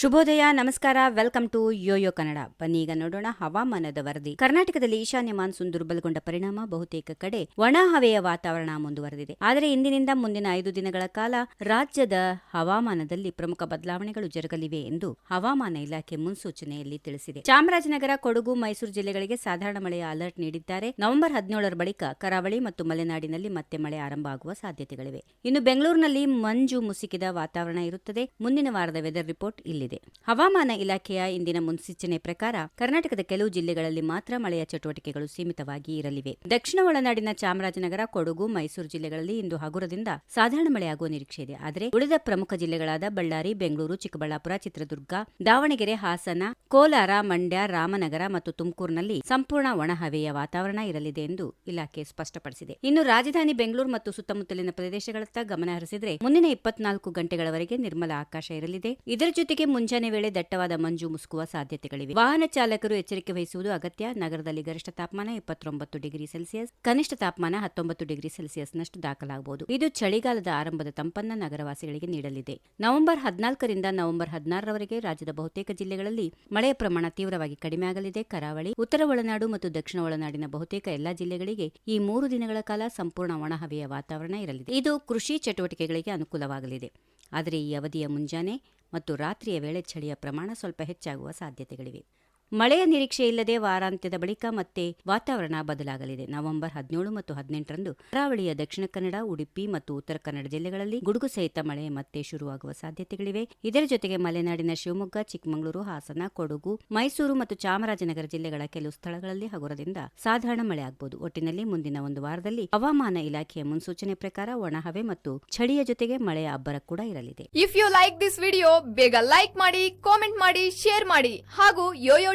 ಶುಭೋದಯ, ನಮಸ್ಕಾರ. Welcome to Yoyo Kannada. ಬನ್ನಿ, ಈಗ ನೋಡೋಣ ಹವಾಮಾನದ ವರದಿ. ಕರ್ನಾಟಕದಲ್ಲಿ ಈಶಾನ್ಯ ಮಾನ್ಸೂನ್ ದುರ್ಬಲಗೊಂಡ ಪರಿಣಾಮ ಬಹುತೇಕ ಕಡೆ ಒಣ ಹವೆಯ ವಾತಾವರಣ ಮುಂದುವರೆದಿದೆ. ಆದರೆ ಇಂದಿನಿಂದ ಮುಂದಿನ ಐದು ದಿನಗಳ ಕಾಲ ರಾಜ್ಯದ ಹವಾಮಾನದಲ್ಲಿ ಪ್ರಮುಖ ಬದಲಾವಣೆಗಳು ಜರುಗಲಿವೆ ಎಂದು ಹವಾಮಾನ ಇಲಾಖೆ ಮುನ್ಸೂಚನೆಯಲ್ಲಿ ತಿಳಿಸಿದೆ. ಚಾಮರಾಜನಗರ, ಕೊಡಗು, ಮೈಸೂರು ಜಿಲ್ಲೆಗಳಿಗೆ ಸಾಧಾರಣ ಮಳೆಯ ಅಲರ್ಟ್ ನೀಡಿದ್ದಾರೆ. ನವೆಂಬರ್ ಹದಿನೇಳರ ಬಳಿಕ ಕರಾವಳಿ ಮತ್ತು ಮಲೆನಾಡಿನಲ್ಲಿ ಮತ್ತೆ ಮಳೆ ಆರಂಭ ಸಾಧ್ಯತೆಗಳಿವೆ. ಇನ್ನು ಬೆಂಗಳೂರಿನಲ್ಲಿ ಮಂಜು ಮುಸುಕಿದ ವಾತಾವರಣ ಇರುತ್ತದೆ. ಮುಂದಿನ ವಾರದ ವೆದರ್ ರಿಪೋರ್ಟ್ ಇಲ್ಲಿದೆ. ಹವಾಮಾನ ಇಲಾಖೆಯ ಇಂದಿನ ಮುನ್ಸೂಚನೆ ಪ್ರಕಾರ ಕರ್ನಾಟಕದ ಕೆಲವು ಜಿಲ್ಲೆಗಳಲ್ಲಿ ಮಾತ್ರ ಮಳೆಯ ಚಟುವಟಿಕೆಗಳು ಸೀಮಿತವಾಗಿ ಇರಲಿವೆ. ದಕ್ಷಿಣ ಒಳನಾಡಿನ ಚಾಮರಾಜನಗರ, ಕೊಡಗು, ಮೈಸೂರು ಜಿಲ್ಲೆಗಳಲ್ಲಿ ಇಂದು ಹಗುರದಿಂದ ಸಾಧಾರಣ ಮಳೆಯಾಗುವ ನಿರೀಕ್ಷೆ ಇದೆ. ಆದರೆ ಉಳಿದ ಪ್ರಮುಖ ಜಿಲ್ಲೆಗಳಾದ ಬಳ್ಳಾರಿ, ಬೆಂಗಳೂರು, ಚಿಕ್ಕಬಳ್ಳಾಪುರ, ಚಿತ್ರದುರ್ಗ, ದಾವಣಗೆರೆ, ಹಾಸನ, ಕೋಲಾರ, ಮಂಡ್ಯ, ರಾಮನಗರ ಮತ್ತು ತುಮಕೂರಿನಲ್ಲಿ ಸಂಪೂರ್ಣ ಒಣಹವೆಯ ವಾತಾವರಣ ಇರಲಿದೆ ಎಂದು ಇಲಾಖೆ ಸ್ಪಷ್ಟಪಡಿಸಿದೆ. ಇನ್ನು ರಾಜಧಾನಿ ಬೆಂಗಳೂರು ಮತ್ತು ಸುತ್ತಮುತ್ತಲಿನ ಪ್ರದೇಶಗಳತ್ತ ಗಮನ ಹರಿಸಿದರೆ ಮುಂದಿನ ಇಪ್ಪತ್ನಾಲ್ಕು ಗಂಟೆಗಳವರೆಗೆ ನಿರ್ಮಲ ಆಕಾಶ ಇರಲಿದೆ. ಇದರ ಜೊತೆಗೆ ಮುಂಜಾನೆ ವೇಳೆ ದಟ್ಟವಾದ ಮಂಜು ಮುಸುಕುವ ಸಾಧ್ಯತೆಗಳಿವೆ. ವಾಹನ ಚಾಲಕರು ಎಚ್ಚರಿಕೆ ವಹಿಸುವುದು ಅಗತ್ಯ. ನಗರದಲ್ಲಿ ಗರಿಷ್ಠ ತಾಪಮಾನ ಇಪ್ಪತ್ತೊಂಬತ್ತು ಡಿಗ್ರಿ ಸೆಲ್ಸಿಯಸ್, ಕನಿಷ್ಠ ತಾಪಮಾನ ಹತ್ತೊಂಬತ್ತು ಡಿಗ್ರಿ ಸೆಲ್ಸಿಯಸ್ನಷ್ಟು ದಾಖಲಾಗಬಹುದು ಇದು ಚಳಿಗಾಲದ ಆರಂಭದ ತಂಪನ್ನ ನಗರವಾಸಿಗಳಿಗೆ ನೀಡಲಿದೆ. ನವೆಂಬರ್ ಹದಿನಾಲ್ಕರಿಂದ ನವೆಂಬರ್ ಹದಿನಾರರವರೆಗೆ ರಾಜ್ಯದ ಬಹುತೇಕ ಜಿಲ್ಲೆಗಳಲ್ಲಿ ಮಳೆಯ ಪ್ರಮಾಣ ತೀವ್ರವಾಗಿ ಕಡಿಮೆಯಾಗಲಿದೆ ಕರಾವಳಿ, ಉತ್ತರ ಒಳನಾಡು ಮತ್ತು ದಕ್ಷಿಣ ಒಳನಾಡಿನ ಬಹುತೇಕ ಎಲ್ಲಾ ಜಿಲ್ಲೆಗಳಿಗೆ ಈ ಮೂರು ದಿನಗಳ ಕಾಲ ಸಂಪೂರ್ಣ ಒಣಹವೆಯ ವಾತಾವರಣ ಇರಲಿದೆ. ಇದು ಕೃಷಿ ಚಟುವಟಿಕೆಗಳಿಗೆ ಅನುಕೂಲವಾಗಲಿದೆ. ಆದರೆ ಈ ಅವಧಿಯ ಮುಂಜಾನೆ ಮತ್ತು ರಾತ್ರಿಯ ವೇಳೆ ಚಳಿಯ ಪ್ರಮಾಣ ಸ್ವಲ್ಪ ಹೆಚ್ಚಾಗುವ ಸಾಧ್ಯತೆಗಳಿವೆ. ಮಳೆಯ ನಿರೀಕ್ಷೆ ಇಲ್ಲದೆ ವಾರಾಂತ್ಯದ ಬಳಿಕ ಮತ್ತೆ ವಾತಾವರಣ ಬದಲಾಗಲಿದೆ. ನವೆಂಬರ್ ಹದಿನೇಳು ಮತ್ತು ಹದಿನೆಂಟರಂದು ಕರಾವಳಿಯ ದಕ್ಷಿಣ ಕನ್ನಡ, ಉಡುಪಿ ಮತ್ತು ಉತ್ತರ ಕನ್ನಡ ಜಿಲ್ಲೆಗಳಲ್ಲಿ ಗುಡುಗು ಸಹಿತ ಮಳೆ ಮತ್ತೆ ಶುರುವಾಗುವ ಸಾಧ್ಯತೆಗಳಿವೆ. ಇದರ ಜೊತೆಗೆ ಮಲೆನಾಡಿನ ಶಿವಮೊಗ್ಗ, ಚಿಕ್ಕಮಗಳೂರು, ಹಾಸನ, ಕೊಡಗು, ಮೈಸೂರು ಮತ್ತು ಚಾಮರಾಜನಗರ ಜಿಲ್ಲೆಗಳ ಕೆಲವು ಸ್ಥಳಗಳಲ್ಲಿ ಹಗುರದಿಂದ ಸಾಧಾರಣ ಮಳೆ ಆಗಬಹುದು ಒಟ್ಟಿನಲ್ಲಿ ಮುಂದಿನ ಒಂದು ವಾರದಲ್ಲಿ ಹವಾಮಾನ ಇಲಾಖೆಯ ಮುನ್ಸೂಚನೆ ಪ್ರಕಾರ ಒಣಹವೆ ಮತ್ತು ಚಳಿಯ ಜೊತೆಗೆ ಮಳೆಯ ಅಬ್ಬರ ಕೂಡ ಇರಲಿದೆ. If you like this video ಬೇಗ ಲೈಕ್ ಮಾಡಿ ಕಾಮೆಂಟ್ ಮಾಡಿ ಶೇರ್ ಮಾಡಿ ಹಾಗೂ ಯೋಯೋ